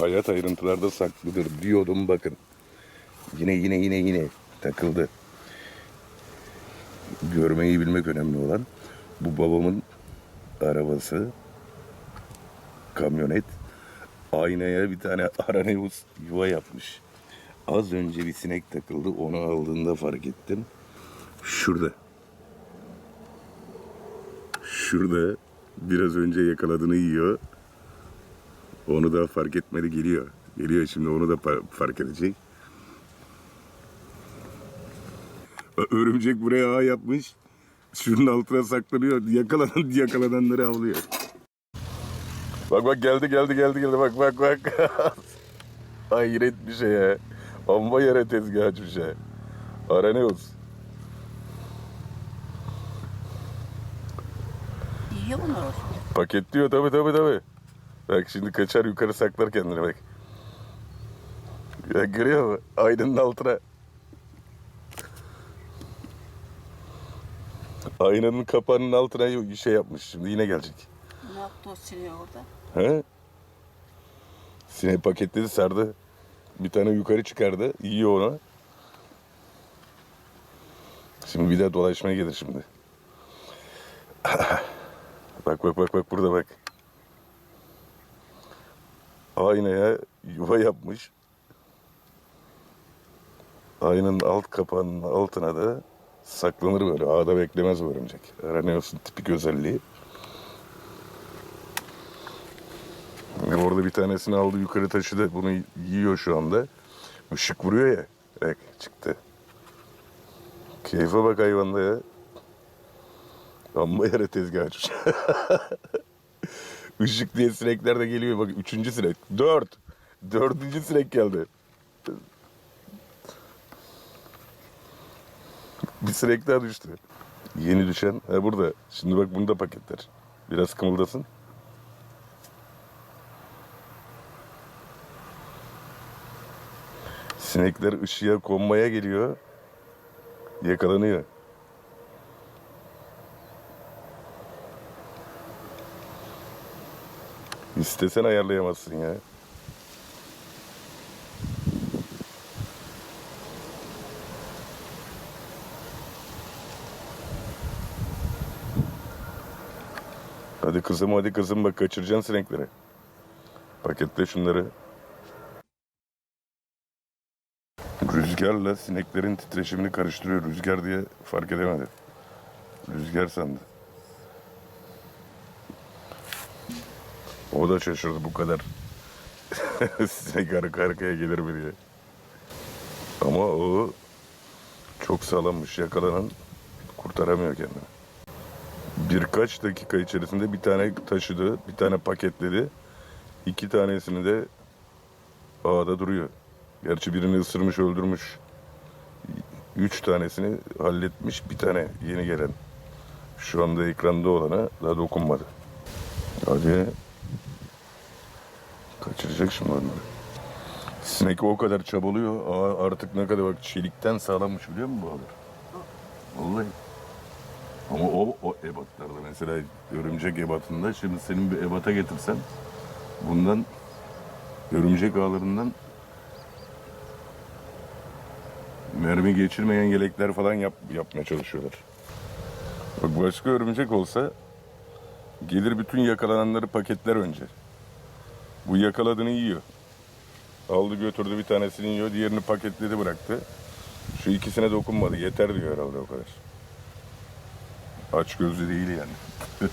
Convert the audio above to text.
Hayat ayrıntılarda saklıdır diyordum bakın. Yine yine yine yine takıldı. Görmeyi bilmek önemli olan bu babamın arabası kamyonet aynaya bir tane araneus yuva yapmış. Az önce bir sinek takıldı onu aldığında fark ettim. Şurada. Şurada biraz önce yakaladığını yiyor. Onu da fark etmedi geliyor. Geliyor şimdi onu da fark edecek. Örümcek buraya ağ yapmış. Şunun altına saklanıyor. Yakalanan yakalananları avlıyor. Bak bak geldi geldi geldi geldi bak bak bak. Hayret bir şey ya. Amma yere tezgah açmış ya. Araneus. Yiyor bunlar. Paketliyor tabi tabi tabi. Bak şimdi kaçar yukarı saklar kendini bak. Ya görüyor musun? Aynanın altına. Aynanın kapağının altına şey yapmış şimdi yine gelecek. Ne yaptı o sineği orada? He? Sineği paketledi sardı. Bir tane yukarı çıkardı. Yiyor onu. Şimdi bir daha dolaşmaya gelir şimdi. bak bak bak bak burada bak. Aynaya yuva yapmış. Aynanın alt kapağının altına da saklanır böyle. Ağda beklemez bu örümcek. Araneos'un tipik özelliği. Yani orada bir tanesini aldı yukarı taşıdı. Bunu yiyor şu anda. Işık vuruyor ya. Bak çıktı. Keyfe bak hayvanda ya. Amma yere tezgah. Işık diye sinekler de geliyor. Bak üçüncü sinek. Dört. Dördüncü sinek geldi. Bir sinek daha düştü. Yeni düşen. Ha burada. Şimdi bak bunu da paketler. Biraz kımıldasın. Sinekler ışığa konmaya geliyor. Yakalanıyor. İstesen ayarlayamazsın ya. Hadi kızım hadi kızım bak kaçıracaksın sinekleri. Paketle şunları. Rüzgarla sineklerin titreşimini karıştırıyor. Rüzgar diye fark edemedi. Rüzgar sandı. O da şaşırdı bu kadar. Sinek arka arkaya gelir mi diye. Ama o çok sağlammış. Yakalanan kurtaramıyor kendini. Birkaç dakika içerisinde bir tane taşıdı, bir tane paketledi. iki tanesini de ağda duruyor. Gerçi birini ısırmış, öldürmüş. Üç tanesini halletmiş, bir tane yeni gelen. Şu anda ekranda olana daha dokunmadı. Hadi. Kaçıracak şimdi onları. Sinek o kadar çabalıyor. Aa, artık ne kadar bak çelikten sağlammış biliyor musun bu haber? Vallahi. Ama o, o ebatlarda mesela örümcek ebatında şimdi senin bir ebata getirsen bundan örümcek ağlarından mermi geçirmeyen yelekler falan yap, yapmaya çalışıyorlar. Bak başka örümcek olsa gelir bütün yakalananları paketler önce. Bu yakaladığını yiyor. Aldı götürdü bir tanesini yiyor, diğerini paketledi bıraktı. Şu ikisine dokunmadı. Yeter diyor herhalde o kadar. Aç gözlü değil yani.